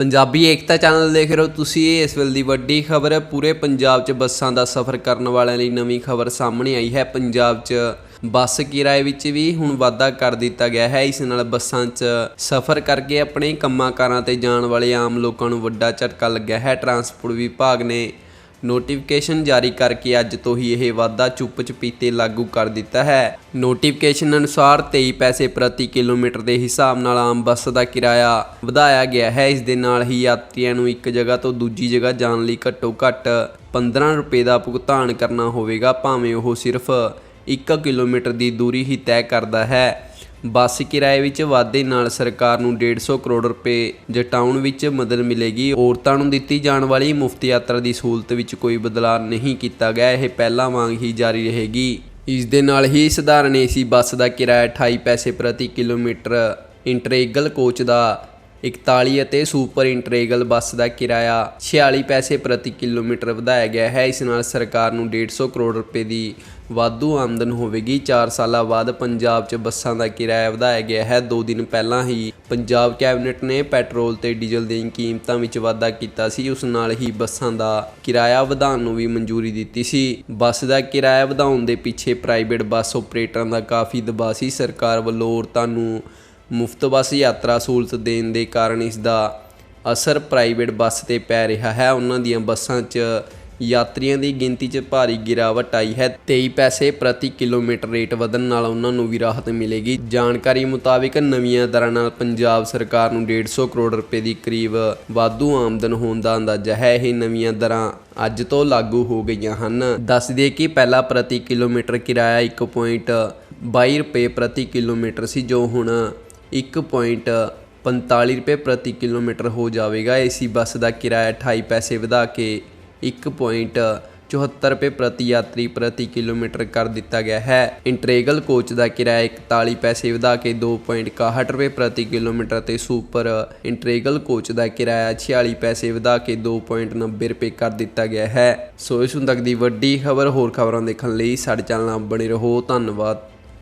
ਪੰਜਾਬੀ ਏਕਤਾ channel ਦੇਖ ਰਹੇ ਹੋ ਤੁਸੀਂ, ਇਸ ਵੇਲੇ ਦੀ ਵੱਡੀ ਖਬਰ ਹੈ ਪੂਰੇ ਪੰਜਾਬ 'ਚ ਬੱਸਾਂ ਦਾ ਸਫ਼ਰ ਕਰਨ ਵਾਲਿਆਂ ਲਈ ਨਵੀਂ ਖਬਰ ਸਾਹਮਣੇ ਆਈ ਹੈ। ਪੰਜਾਬ 'ਚ ਬੱਸ ਕਿਰਾਏ ਵਿੱਚ ਵੀ ਹੁਣ ਵਾਧਾ ਕਰ ਦਿੱਤਾ ਗਿਆ ਹੈ। ਇਸ ਨਾਲ ਬੱਸਾਂ 'ਚ ਸਫ਼ਰ ਕਰਕੇ ਆਪਣੇ ਕੰਮਾਂ ਕਾਰਾਂ ਤੇ ਜਾਣ ਵਾਲੇ ਆਮ ਲੋਕਾਂ ਨੂੰ ਵੱਡਾ ਝਟਕਾ ਲੱਗਿਆ ਹੈ। ਟਰਾਂਸਪੋਰਟ ਵਿਭਾਗ ਨੇ ਨੋਟੀਫਿਕੇਸ਼ਨ ਜਾਰੀ ਕਰਕੇ ਅੱਜ ਤੋਂ ਹੀ ਇਹ ਵਾਧਾ ਚੁੱਪ ਚਪੀਤੇ ਲਾਗੂ ਕਰ ਦਿੱਤਾ ਹੈ। ਨੋਟੀਫਿਕੇਸ਼ਨ ਅਨੁਸਾਰ 23 ਪੈਸੇ ਪ੍ਰਤੀ ਕਿਲੋਮੀਟਰ ਦੇ ਹਿਸਾਬ ਨਾਲ ਆਮ ਬੱਸ ਦਾ ਕਿਰਾਇਆ ਵਧਾਇਆ ਗਿਆ ਹੈ। ਇਸ ਦੇ ਨਾਲ ਹੀ ਯਾਤਰੀਆਂ ਨੂੰ ਇੱਕ ਜਗ੍ਹਾ ਤੋਂ ਦੂਜੀ ਜਗ੍ਹਾ ਜਾਣ ਲਈ ਘੱਟੋ ਘੱਟ 15 ਰੁਪਏ ਦਾ ਭੁਗਤਾਨ ਕਰਨਾ ਹੋਵੇਗਾ, ਭਾਵੇਂ ਉਹ ਸਿਰਫ 1 ਕਿਲੋਮੀਟਰ ਦੀ ਦੂਰੀ ਹੀ ਤੈਅ ਕਰਦਾ ਹੈ। ਬੱਸ ਕਿਰਾਏ ਵਿੱਚ ਵਾਧੇ ਨਾਲ ਸਰਕਾਰ ਨੂੰ 150 ਕਰੋੜ ਰੁਪਏ ਜਟਾਉਣ ਵਿੱਚ ਮਦਦ ਮਿਲੇਗੀ, ਔਰਤਾਂ ਨੂੰ ਦਿੱਤੀ ਜਾਣ ਵਾਲੀ ਮੁਫਤ ਯਾਤਰਾ ਦੀ ਸਹੂਲਤ ਵਿੱਚ ਕੋਈ ਬਦਲਾਅ ਨਹੀਂ ਕੀਤਾ ਗਿਆ, ਇਹ ਪਹਿਲਾਂ ਵਾਂਗ ਹੀ ਜਾਰੀ ਰਹੇਗੀ। ਇਸ ਦੇ ਨਾਲ ਹੀ ਸਧਾਰਨ ਏਸੀ ਬੱਸ ਦਾ ਕਿਰਾਇਆ 28 ਪੈਸੇ ਪ੍ਰਤੀ ਕਿਲੋਮੀਟਰ, ਇੰਟਰੇਗਲ ਕੋਚ ਦਾ 41 ਅਤੇ ਸੁਪਰ ਇੰਟਰੇਗਲ ਬੱਸ ਦਾ ਕਿਰਾਇਆ 46 ਪੈਸੇ ਪ੍ਰਤੀ ਕਿਲੋਮੀਟਰ ਵਧਾਇਆ ਗਿਆ ਹੈ। ਇਸ ਨਾਲ ਸਰਕਾਰ ਨੂੰ 150 ਕਰੋੜ ਰੁਪਏ ਦੀ ਵਾਧੂ ਆਮਦਨ ਹੋਵੇਗੀ। 4 ਸਾਲਾਂ ਬਾਅਦ ਪੰਜਾਬ 'ਚ ਬੱਸਾਂ ਦਾ ਕਿਰਾਇਆ ਵਧਾਇਆ ਗਿਆ ਹੈ। 2 ਦਿਨ ਪਹਿਲਾਂ ਹੀ ਪੰਜਾਬ ਕੈਬਨਿਟ ਨੇ ਪੈਟਰੋਲ ਤੇ ਡੀਜ਼ਲ ਦੀਆਂ ਕੀਮਤਾਂ ਵਿੱਚ ਵਾਧਾ ਕੀਤਾ ਸੀ। ਉਸ ਨਾਲ ਹੀ ਬੱਸਾਂ ਦਾ ਕਿਰਾਇਆ ਵਧਾਉਣ ਨੂੰ ਵੀ ਮਨਜ਼ੂਰੀ ਦਿੱਤੀ ਸੀ। ਬੱਸ ਦਾ ਕਿਰਾਇਆ ਵਧਾਉਣ ਦੇ ਪਿੱਛੇ ਪ੍ਰਾਈਵੇਟ ਬੱਸ ਆਪਰੇਟਰਾਂ ਦਾ ਕਾਫੀ ਦਬਾਅ ਸੀ। ਸਰਕਾਰ ਵੱਲੋਂ ਔਰਤਾਂ ਨੂੰ ਮੁਫਤ ਬੱਸ ਯਾਤਰਾ ਸਹੂਲਤ ਦੇਣ ਦੇ ਕਾਰਨ ਇਸ ਦਾ ਅਸਰ ਪ੍ਰਾਈਵੇਟ ਬੱਸ ਤੇ ਪੈ ਰਿਹਾ ਹੈ। ਉਹਨਾਂ ਦੀਆਂ ਬੱਸਾਂ 'ਚ ਯਾਤਰੀਆਂ ਦੀ ਗਿਣਤੀ 'ਚ ਭਾਰੀ ਗਿਰਾਵਟ ਆਈ ਹੈ। 23 ਪੈਸੇ ਪ੍ਰਤੀ ਕਿਲੋਮੀਟਰ ਰੇਟ ਵਧਣ ਨਾਲ ਉਹਨਾਂ ਨੂੰ ਵੀ ਰਾਹਤ ਮਿਲੇਗੀ। ਜਾਣਕਾਰੀ ਮੁਤਾਬਿਕ ਨਵੀਆਂ ਦਰਾਂ ਨਾਲ ਪੰਜਾਬ ਸਰਕਾਰ ਨੂੰ 150 ਕਰੋੜ ਰੁਪਏ ਦੀ ਕਰੀਬ ਵਾਧੂ ਆਮਦਨ ਹੋਣ ਦਾ ਅੰਦਾਜ਼ਾ ਹੈ। ਇਹ ਨਵੀਆਂ ਦਰਾਂ ਅੱਜ ਤੋਂ ਲਾਗੂ ਹੋ ਗਈਆਂ ਹਨ। ਦੱਸ ਦਈਏ ਕਿ ਪਹਿਲਾ ਪ੍ਰਤੀ ਕਿਲੋਮੀਟਰ ਕਿਰਾਇਆ 1.22 ਰੁਪਏ ਪ੍ਰਤੀ ਕਿਲੋਮੀਟਰ ਸੀ, ਜੋ ਹੁਣ 1.45 ਰੁਪਏ ਪ੍ਰਤੀ ਕਿਲੋਮੀਟਰ ਹੋ ਜਾਵੇਗਾ। ਏਸੀ ਬੱਸ ਦਾ ਕਿਰਾਇਆ 28 ਪੈਸੇ ਵਧਾ ਕੇ 1.74 ਰੁਪਏ ਪ੍ਰਤੀ ਯਾਤਰੀ ਪ੍ਰਤੀ ਕਿਲੋਮੀਟਰ ਕਰ ਦਿੱਤਾ ਗਿਆ ਹੈ। ਇੰਟਰੇਗਲ ਕੋਚ ਦਾ ਕਿਰਾਇਆ 41 ਪੈਸੇ ਵਧਾ ਕੇ 2.61 ਰੁਪਏ ਪ੍ਰਤੀ ਕਿਲੋਮੀਟਰ ਤੇ ਸੁਪਰ ਇੰਟਰੇਗਲ ਕੋਚ ਦਾ ਕਿਰਾਇਆ 46 ਪੈਸੇ ਵਧਾ ਕੇ 2.90 ਰੁਪਏ ਕਰ ਦਿੱਤਾ ਗਿਆ ਹੈ। ਸੋ ਇਸ ਹੁਣ ਤੱਕ ਦੀ ਵੱਡੀ ਖਬਰ, ਹੋਰ ਖਬਰਾਂ ਦੇਖਣ ਲਈ ਸਾਡੇ ਚੈਨਲ ਨਾਲ ਬਣੇ ਰਹੋ। ਧੰਨਵਾਦ।